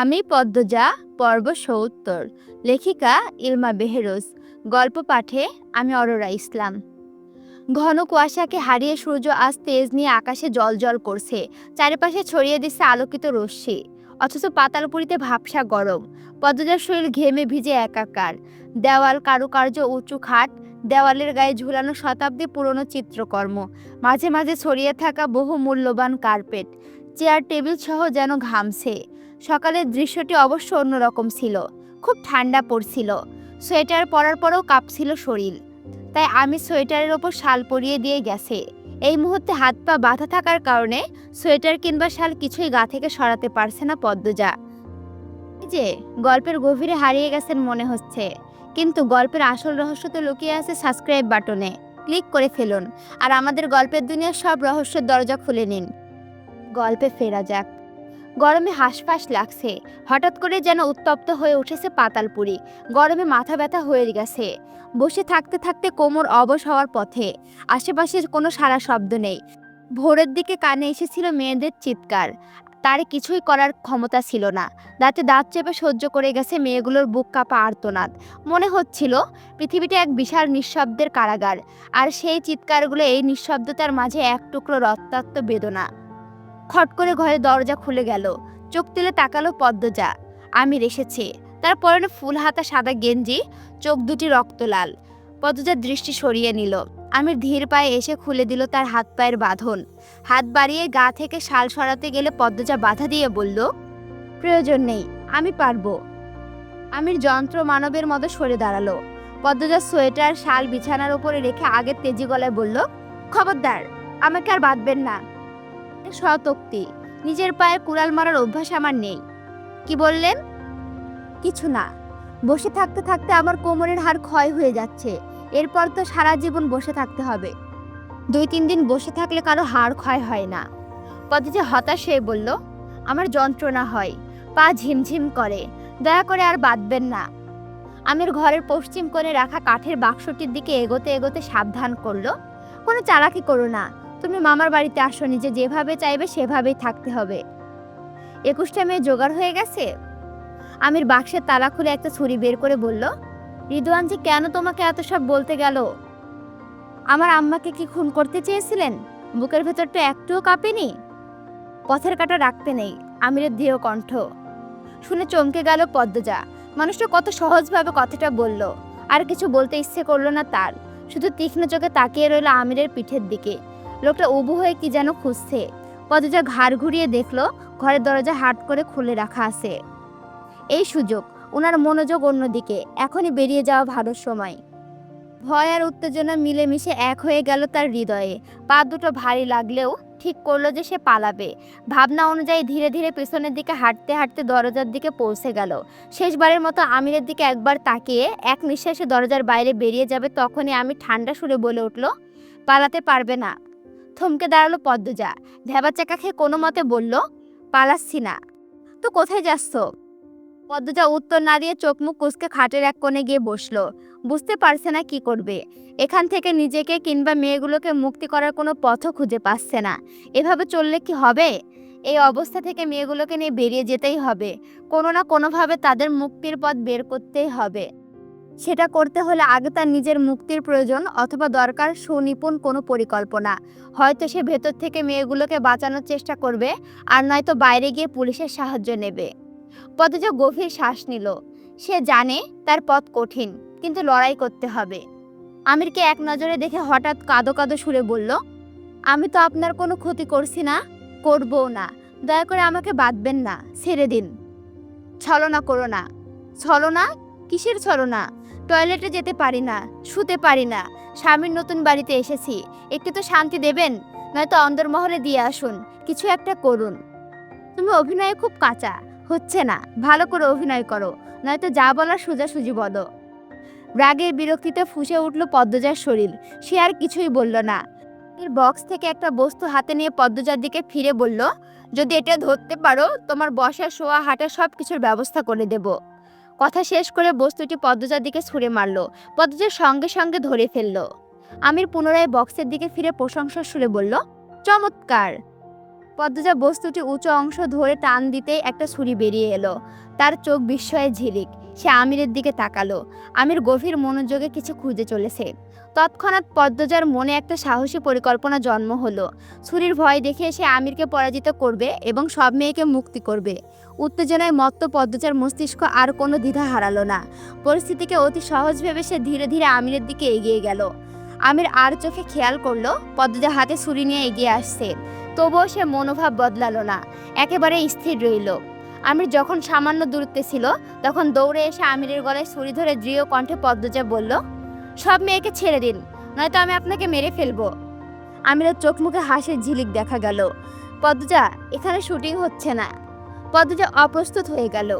আমি পদ্মজা, পর্ব সৌত্তর, লেখিকা ইলমা বেহেরোজ, গল্প পাঠে আমি অরোরা ইসলাম। ঘন কুয়াশাকে হারিয়ে সূর্য আজ তেজ নিয়ে আকাশে জল জল করছে, চারিপাশে ছড়িয়ে দিচ্ছে আলোকিত রশ্মি, অথচ পাতালপুরিতে ভাবসা গরম, পদ্মজার শরীর ঘেমে ভিজে একাকার, দেওয়াল কারুকার্য উঁচু খাট, দেওয়ালের গায়ে ঝুলানো শতাব্দী পুরনো চিত্রকর্ম, মাঝে মাঝে ছড়িয়ে থাকা বহু মূল্যবান কার্পেট, চেয়ার টেবিল সহ যেন ঘামছে সকালের দৃশ্যটি অবশ্য অন্যরকম ছিল। খুব ঠান্ডা পড়ছিল। সোয়েটার পরার পরেও কাঁপছিল শরীর। তাই আমি সোয়েটারের ওপর শাল পরিয়ে দিয়ে গেছে। এই মুহূর্তে হাত পা বাঁধা থাকার কারণে সোয়েটার কিংবা শাল কিছুই গা থেকে সরাতে পারছে না পদ্মজা। যে, গল্পের গভীরে হারিয়ে গেছেন মনে হচ্ছে। কিন্তু গল্পের আসল রহস্য তো লুকিয়ে আছে সাবস্ক্রাইব বাটনে। ক্লিক করে ফেলুন। আর আমাদের গল্পের দুনিয়ার সব রহস্যের দরজা খুলে নিন। গল্পে ফেরা যাক। গরমে হাঁসফাঁস লাগছে। হঠাৎ করে যেন উত্তপ্ত হয়ে উঠেছে পাতালপুরি। গরমে মাথা ব্যথা হয়ে গেছে। বসে থাকতে থাকতে কোমর অবশ হওয়ার পথে। আশেপাশের কোনো সারা শব্দ নেই। ভোরের দিকে কানে এসেছিল মেয়েদের চিৎকার। তার কিছুই করার ক্ষমতা ছিল না। দাঁতে দাঁত চেপে সহ্য করে গেছে মেয়েগুলোর বুক কাঁপা আর্তনাদ। মনে হচ্ছিল, পৃথিবীটা এক বিশাল নিঃশব্দের কারাগার। আর সেই চিৎকারগুলো এই নিঃশব্দতার মাঝে এক টুকরো রক্তাক্ত বেদনা। খট করে ঘরে দরজা খুলে গেল। চোখ তুলে তাকালো পদ্মজা। আমির এসেছে। তার পরনে ফুল হাতা সাদা গেঞ্জি, চোখ দুটি রক্ত লাল পদ্মজার দৃষ্টি সরিয়ে নিল। আমির ধীর পায়ে এসে খুলে দিল তার হাত পায়ের বাঁধন। হাত বাড়িয়ে গা থেকে শাল সরাতে গেলে পদ্মজা বাধা দিয়ে বলল, প্রয়োজন নেই, আমি পারব। আমির যন্ত্র মানবের মতো সরে দাঁড়াল। পদ্মজা সোয়েটার, শাল বিছানার উপরে রেখে আগের তেজি গলায় বলল, খবরদার, আমাকে আর বাঁধবেন না। সতক্তি নিজের পায়ে কুড়াল মারার অভ্যাস আমার নেই। কি বললেন? কিছু না। বসে থাকতে থাকতে আমার কোমরের হাড় ক্ষয় হয়ে যাচ্ছে। এরপর তো সারা জীবন বসে থাকতে হবে। দুই তিন দিন বসে থাকলে কারও হাড় ক্ষয় হয় না। পদ্মজা হতাশ হয়ে বলল, আমার যন্ত্রণা হয়। পা ঝিমঝিম করে। দয়া করে আর বাঁধবেন না। আমির ঘরের পশ্চিম কোণে রাখা কাঠের বাক্সটির দিকে এগোতে এগোতে সাবধান করল, কোনো চালাকি করো না। তুমি মামার বাড়িতে আসো, নিজে যেভাবে চাইবে সেভাবেই থাকতে হবে। একুশটা মেয়ে জোগাড় হয়ে গেছে? আমির বাক্সের তালা খুলে একটা ছুরি বের করে বলল, রিদওয়ান যে কেন তোমাকে এত সব বলতে গেল? আমার আম্মাকে কি খুন করতে চেয়েছিলেন? বুকের ভেতরটা একটুও কাঁপেনি? পথের কাটা রাখতে নেই, আমিরের দৃঢ় কণ্ঠ। শুনে চমকে গেল পদ্মজা। মানুষটা কত সহজভাবে কথাটা বলল। আর কিছু বলতে ইচ্ছে করল না তার। শুধু তীক্ষ্ণ চোখে তাকিয়ে রইল আমিরের পিঠের দিকে। লোকটা উবু হয়ে কি যেন খুঁজছে। পদজা ঘাড় ঘুরিয়ে দেখল, ঘরের দরজা হাট করে খুলে রাখা আছে। এই সুযোগ ওনার মনোযোগ অন্যদিকে, এখনই বেরিয়ে যাওয়া ভালো সময়। ভয় আর উত্তেজনা মিলেমিশে এক হয়ে গেল তার হৃদয়ে। পা দুটো ভারী লাগলেও ঠিক করল যে সে পালাবে। ভাবনা অনুযায়ী ধীরে ধীরে পেছনের দিকে হাঁটতে হাঁটতে দরজার দিকে পৌঁছে গেল। শেষবারের মতো আমিরের দিকে একবার তাকিয়ে এক নিঃশ্বাসে দরজার বাইরে বেরিয়ে যাবে তখনই আমি ঠান্ডা সুরে বলে উঠল, পালাতে পারবে না। থমকে দাঁড়াল পদ্মজা। ভেবা চাকা খেয়ে কোনো মতে বলল পালাচ্ছি না তো কোথায় যাচ্ছ? পদ্মজা উত্তর না দিয়ে চোখ মুখ কুচকে খাটের এক কোণে গিয়ে বসল। বুঝতে পারছে না কি করবে। এখান থেকে নিজেকে কিংবা মেয়েগুলোকে মুক্তি করার কোনো পথও খুঁজে পাচ্ছে না। এভাবে চললে কি হবে? এই অবস্থা থেকে মেয়েগুলোকে নিয়ে বেরিয়ে যেতেই হবে। কোনো না কোনোভাবে তাদের মুক্তির পথ বের করতেই হবে। সেটা করতে হলে আগে তার নিজের মুক্তির প্রয়োজন অথবা দরকার সুনিপুণ কোনো পরিকল্পনা। হয়তো সে ভেতর থেকে মেয়েগুলোকে বাঁচানোর চেষ্টা করবে, আর নয়তো বাইরে গিয়ে পুলিশের সাহায্য নেবে। পদজা গভীর শ্বাস নিল। সে জানে তার পথ কঠিন, কিন্তু লড়াই করতে হবে। আমিরকে এক নজরে দেখে হঠাৎ কাঁদো কাঁদো সুরে বলল, আমি তো আপনার কোনো ক্ষতি করছি না, করবও না। দয়া করে আমাকে বাঁধবেন না, ছেড়ে দিন। ছলনা করো না। ছলনা? কিসের ছলনা? টয়লেটে যেতে পারি না, শুতে পারি না। স্বামীর নতুন বাড়িতে এসেছি, একটু তো শান্তি দেবেন? নয়তো অন্দরমহলে দিয়ে আসুন, কিছু একটা করুন। তুমি অভিনয়ে খুব কাঁচা, হচ্ছে না, ভালো করে অভিনয় করো, নয়তো যা বলার সোজাসুজি বলো। রাগের বিরক্তিতে ফুসে উঠল পদ্মজার শরীর, সে আর কিছুই বলল না। এর বক্স থেকে একটা বস্তু হাতে নিয়ে পদ্মজার দিকে ফিরে বলল, যদি এটা ধরতে পারো, তোমার বসা শোয়া হাঁটা সব কিছুর ব্যবস্থা করে দেব। কথা শেষ করে বস্তুটি পদ্মজার দিকে ছুঁড়ে মারল। পদ্মজার সঙ্গে সঙ্গে ধরে ফেলল। আমির পুনরায় বক্সের দিকে ফিরে প্রশংসা সুরে বলল, চমৎকার! পদ্মজা বস্তুটি উঁচু অংশ ধরে টান দিতেই একটা ছুরি বেরিয়ে এলো। তার চোখ বিস্ময়ে ঝিলিক। সে আমিরের দিকে তাকালো। আমির গভীর মনোযোগে কিছু খুঁজে চলেছে। তৎক্ষণাৎ পদ্মজার মনে একটা সাহসী পরিকল্পনা জন্ম হলো। ছুরির ভয় দেখে সে আমিরকে পরাজিত করবে এবং সব মেয়েকে মুক্তি করবে। উত্তেজনায় মত্ত পদ্মজার মস্তিষ্ক আর কোনো দ্বিধা হারালো না। পরিস্থিতিকে অতি সহজ ভেবে সে ধীরে ধীরে আমিরের দিকে এগিয়ে গেল। আমির আর চোখে খেয়াল করল, পদ্মজা হাতে ছুরি নিয়ে এগিয়ে আসছে। তবুও সে মনোভাব বদলালো না। একেবারে স্থির রইল। আমির যখন সামান্য দূরত্বে ছিল, তখন দৌড়ে এসে আমিরের গলায় ছুরি ধরে দৃঢ় কণ্ঠে পদ্মজা বলল, সব মেয়েকে ছেড়ে দিন, নয়তো আমি আপনাকে মেরে ফেলব। আমিরের চোখ মুখে হাসির ঝিলিক দেখা গেল। পদ্মজা, এখানে শুটিং হচ্ছে না। পদ্মজা অপ্রস্তুত হয়ে গেল।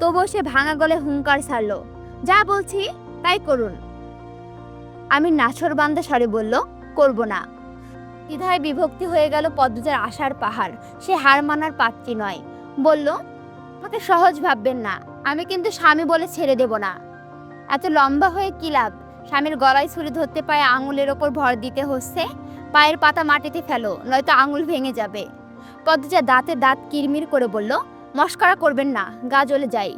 তবুও সে ভাঙা গলে হুঙ্কার ছাড়লো, যা বলছি, তাই করুন। আমি নাছর বান্দা স্বরে বলল, করব না। দ্বিধায় বিভক্তি হয়ে গেল পদ্মজার আশার পাহাড়। সে হার মানার পাত্রী নয়। বলল আমাকে সহজ ভাববেন না। আমি কিন্তু স্বামী বলে ছেড়ে দেব না। এত লম্বা হয়ে কি লাভ? স্বামীর গলায় ছুরি ধরতে পায়ে আঙুলের ওপর ভর দিতে হচ্ছে। পায়ের পাতা মাটিতে ফেলো, নয়তো আঙুল ভেঙে যাবে। পদ্মজা দাঁতে দাঁত কিরমির করে বলল, মস্করা করবেন না, গা জ্বলে যাই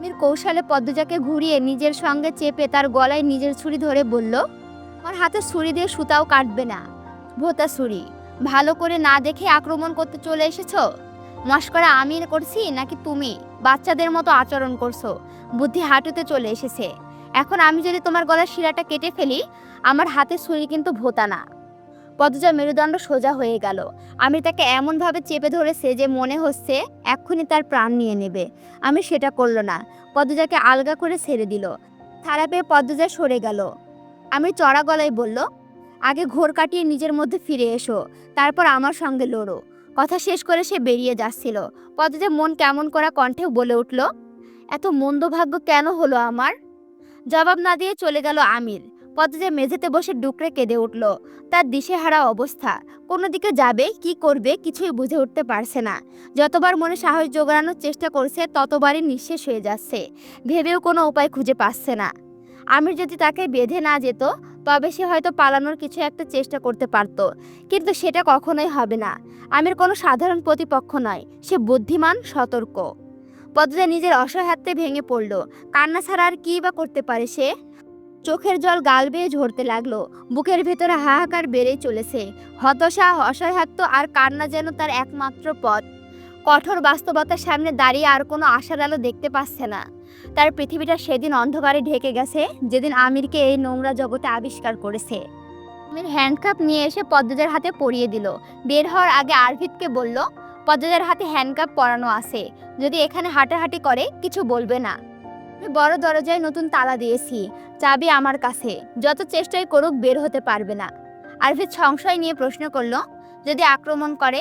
মীর কৌশলে পদ্মজাকে ঘুরিয়ে নিজের সঙ্গে চেপে তার গলায় নিজের ছুরি ধরে বলল আমার হাতে ছুরি দিয়ে সুতাও কাটবে না, ভোতা ছুরি। ভালো করে না দেখে আক্রমণ করতে চলে এসেছ? মস্করা আমি করছি নাকি তুমি? বাচ্চাদের মতো আচরণ করছ। বুদ্ধি হাঁটুতে চলে এসেছে। এখন আমি যদি তোমার গলার শিরাটা কেটে ফেলি, আমার হাতে ছুরি কিন্তু ভোতা না। পদজা মেরুদণ্ড সোজা হয়ে গেল। আমি তাকে এমনভাবে চেপে ধরেছে যে মনে হচ্ছে এক্ষুনি তার প্রাণ নিয়ে নেবে। আমি সেটা করল না। পদ্মজাকে আলগা করে ছেড়ে দিল। থারা পেয়ে পদ্মজা সরে গেল। আমি চড়া গলায় বলল, আগে ঘোর কাটিয়ে নিজের মধ্যে ফিরে এসো। তারপর আমার সঙ্গে লড়ো। কথা শেষ করে সে বেরিয়ে যাচ্ছিল। পদ্মজা মন কেমন করা কণ্ঠে বলে উঠল, এত মন্দ ভাগ্য কেন হলো আমার? জবাব না দিয়ে চলে গেল আমির। পদ্মজা মেঝেতে বসে ডুকরে কেঁদে উঠল, তার দিশেহারা অবস্থা। কোনো দিকে যাবে, কি করবে কিছুই বুঝে উঠতে পারছে না। যতবার মনে সাহস জোগানোর চেষ্টা করছে, ততবারই নিঃশেষ হয়ে যাচ্ছে। ভেবেও কোনো উপায় খুঁজে পাচ্ছে না। আমির যদি তাকে বেঁধে না যেত তবে সে হয়তো পালানোর কিছু একটা চেষ্টা করতে পারত। কিন্তু সেটা কখনোই হবে না। আমির কোনো সাধারণ প্রতিপক্ষ নয়, সে বুদ্ধিমান, সতর্ক। পদ্মজা নিজের অসহায়ত্বে ভেঙে পড়ল। কান্না ছাড়া আর কী বা করতে পারে সে? চোখের জল গাল বেয়ে ঝরতে লাগল। বুকের ভেতরে হাহাকার বেড়েই চলেছে। হতাশা, অসহায়ত্ব আর কান্না যেন তার একমাত্র পথ। কঠোর বাস্তবতার সামনে দাঁড়িয়ে আর কোনো আশার আলো দেখতে পাচ্ছে না। তার পৃথিবীটা সেদিন অন্ধকারে ঢেকে গেছে, যেদিন আমিরকে এই নোংরা জগতে আবিষ্কার করেছে। আমির হ্যান্ডকাপ নিয়ে এসে পদ্মজার হাতে পরিয়ে দিল। বের হওয়ার আগে আরভিদকে বলল, পদ্মজার হাতে হ্যান্ডকাপ পরানো আছে। যদি এখানে হাঁটাহাঁটি করে, কিছু বলবে না। আমি বড় দরজায় নতুন তালা দিয়েছি। চাবি আমার কাছে। যত চেষ্টাই করুক, বের হতে পারবে না। আরভিদ সংশয় নিয়ে প্রশ্ন করল, যদি আক্রমণ করে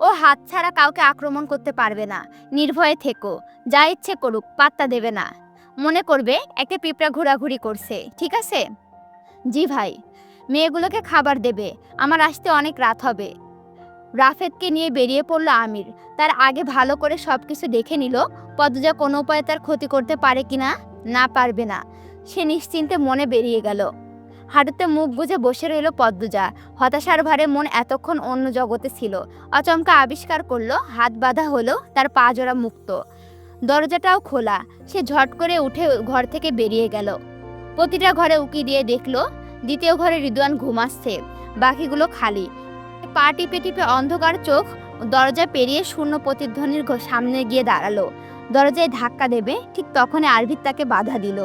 ও হাত ছাড়া কাউকে আক্রমণ করতে পারবে না। নির্ভয়ে থেকো। যা ইচ্ছে করুক, পাত্তা দেবে না। মনে করবে একটা পিঁপড়া ঘোরাঘুরি করছে। ঠিক আছে? জি ভাই, মেয়েগুলোকে খাবার দেবে। আমার আসতে অনেক রাত হবে। রাফেদকে নিয়ে বেরিয়ে পড়ল আমির। তার আগে ভালো করে সব কিছু দেখে নিল, পদ্মজা কোনো উপায়ে তার ক্ষতি করতে পারে কিনা? না পারবে না। সে নিশ্চিন্তে মনে বেরিয়ে গেল। হাঁটুতে মুখ গুজে বসে রইল পদ্মজা। হতাশার ভারে মন এতক্ষণ অন্য জগতে ছিল। অচমকা আবিষ্কার করল, হাত বাঁধা হলো তার পা জোড়া মুক্ত। দরজাটাও খোলা। সে ঝট করে উঠে ঘর থেকে বেরিয়ে গেল। প্রতিটা ঘরে উকি দিয়ে দেখল, দ্বিতীয় ঘরে রিদওয়ান ঘুমাচ্ছে বাকিগুলো খালি। পা টিপে টিপে অন্ধকার চোখ দরজা পেরিয়ে শূন্য প্রতিধ্বনির সামনে গিয়ে দাঁড়াল। দরজায় ধাক্কা দেবে, ঠিক তখনই আরভিত তাকে বাধা দিল।